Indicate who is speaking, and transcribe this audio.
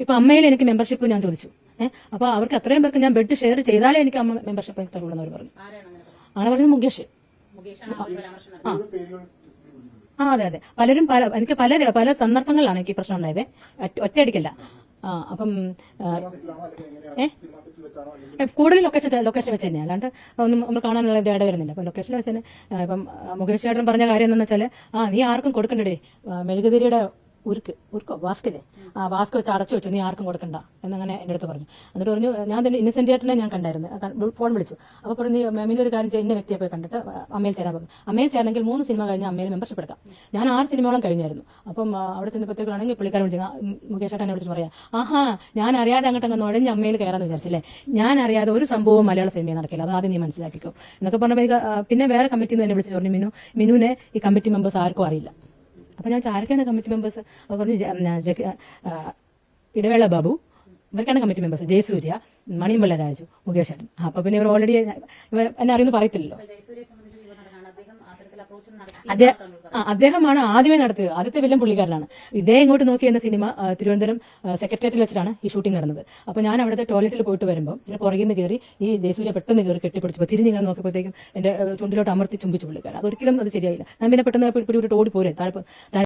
Speaker 1: ഇപ്പൊ അമ്മയിൽ എനിക്ക് മെമ്പർഷിപ്പ് ഞാൻ ചോദിച്ചു. ഏഹ് അപ്പൊ അവർക്ക് അത്രയും പേർക്ക് ഞാൻ ബെഡ് ഷെയർ ചെയ്താലേ എനിക്ക് അമ്മ മെമ്പർഷിപ്പ് തരുള്ളൂ എന്ന് പറഞ്ഞു.
Speaker 2: അങ്ങനെ പറഞ്ഞത്
Speaker 1: മുകേഷ്.
Speaker 2: നടത്തിയത്
Speaker 1: ആ അതെ അതെ. പലരും പല എനിക്ക് പല പല സന്ദർഭങ്ങളിലാണ് എനിക്ക് പ്രശ്നം ഉണ്ടായത്. ഒറ്റ- ഒറ്റയടിക്കല്ല. ആ അപ്പം ആ, ഏ? ഏ, കൂടുതൽ ലൊക്കേഷൻ ലൊക്കേഷൻ വെച്ച് തന്നെയാണ് അല്ലാണ്ട് ഒന്നും നമ്മൾ കാണാനുള്ള ഇട വരുന്നില്ല. അപ്പം ലൊക്കേഷൻ വെച്ച് തന്നെ ഇപ്പം ആ, മുകേഷ് ചേട്ടൻ പറഞ്ഞ കാര്യം എന്താണെന്ന് വെച്ചാൽ ആ നീ ആർക്കും കൊടുക്കണ്ടേ മെഴുകുതിരിയുടെ ഉരുക്ക് ഉരുക്കോ? വാസ്കില്ലേ? ആ വാസ്ക് വെച്ച് അടച്ചു വെച്ചു. നീ ആർക്കും കൊടുക്കണ്ട. എന്നങ്ങനെ എന്റെ അടുത്ത് പറഞ്ഞു. എന്നിട്ട് പറഞ്ഞു ഞാൻ തന്നെ ഇന്നസെന്റ് ചേട്ടനെ ഞാൻ കണ്ടായിരുന്നു. ഫോൺ വിളിച്ചു. അപ്പോൾ പറഞ്ഞു മെമിന് ഒരു കാര്യം ചെയ്യുന്ന വ്യക്തിയെ പോയി കണ്ടിട്ട് അമ്മയിൽ ചേരാൻ പറഞ്ഞു. അമ്മയിൽ ചേരണമെങ്കിൽ മൂന്ന് സിനിമ കഴിഞ്ഞ് അമ്മയിൽ മെമ്പർഷിപ്പ് എടുക്കാം. ഞാൻ ആറ് സിനിമയോളം കഴിഞ്ഞായിരുന്നു. അപ്പം അവിടെ ചെന്നപ്പോഴത്തേക്കാണെങ്കിൽ പുള്ളിക്കാരൻ വിളിച്ചു മുകേഷ് എന്നെ വിളിച്ച് പറയാം. ആഹാ ഞാൻ അറിയാതെ അങ്ങോട്ട് അങ്ങ് നുഴഞ്ഞ് അമ്മയിൽ കയറാന്ന് വിചാരിച്ചില്ലേ? ഞാൻ അറിയാതെ ഒരു സംഭവം മലയാള സിനിമയിൽ നടക്കില്ല. അത് ആദ്യം നീ മനസ്സിലാക്കിക്കോ. എന്നൊക്കെ പറഞ്ഞപ്പോൾ പിന്നെ വേറെ കമ്മിറ്റി എന്നെ വിളിച്ചു പറഞ്ഞു മിനു മിനുവിനെ ഈ കമ്മിറ്റി മെമ്പേഴ്സ് ആർക്കും അറിയില്ല. അപ്പൊ ഞാൻ ആരൊക്കെയാണ് കമ്മിറ്റി മെമ്പേഴ്സ് പറഞ്ഞു ഇടവേള ബാബു ഇവർക്കാണ് കമ്മിറ്റി മെമ്പേഴ്സ് ജയസൂര്യ മണിമ്പള്ള രാജു മുകേഷ് ഏട്ടൻ. അപ്പൊ പിന്നെ ഇവർ ഓൾറെഡി എന്നെ അറിയുന്നു പറയത്തില്ലല്ലോ. അദ്ദേഹമാണ് ആദ്യമേ നടത്തിയത്. ആദ്യത്തെ വില്ലൻ പുള്ളിക്കാരനാണ്. ഇതേ ഇങ്ങോട്ട് നോക്കി എന്ന സിനിമ തിരുവനന്തപുരം സെക്രട്ടേറിയറ്റിൽ വെച്ചിട്ടാണ് ഈ ഷൂട്ടിംഗ് നടന്നത്. അപ്പൊ ഞാൻ അവിടുത്തെ ടോയ്ലറ്റിൽ പോയിട്ട് വരുമ്പോൾ എന്റെ പുറകിൽ നിന്ന് കയറി ഈ ജയസൂര്യ പെട്ടെന്ന് കയറി കെട്ടിപ്പിടിച്ചപ്പോൾ തിരിഞ്ഞിങ്ങനെ നോക്കിയപ്പോഴത്തേക്കും എന്റെ ചുണ്ടിലോട്ട് അമർത്തി ചുംബിച്ചു പുള്ളിക്കാരൻ. അതൊരിക്കലും അത് ശരിയായില്ല. ഞാൻ പിന്നെ പെട്ടെന്ന് പിടിവിട്ട് ഓടി പോരെ താഴെ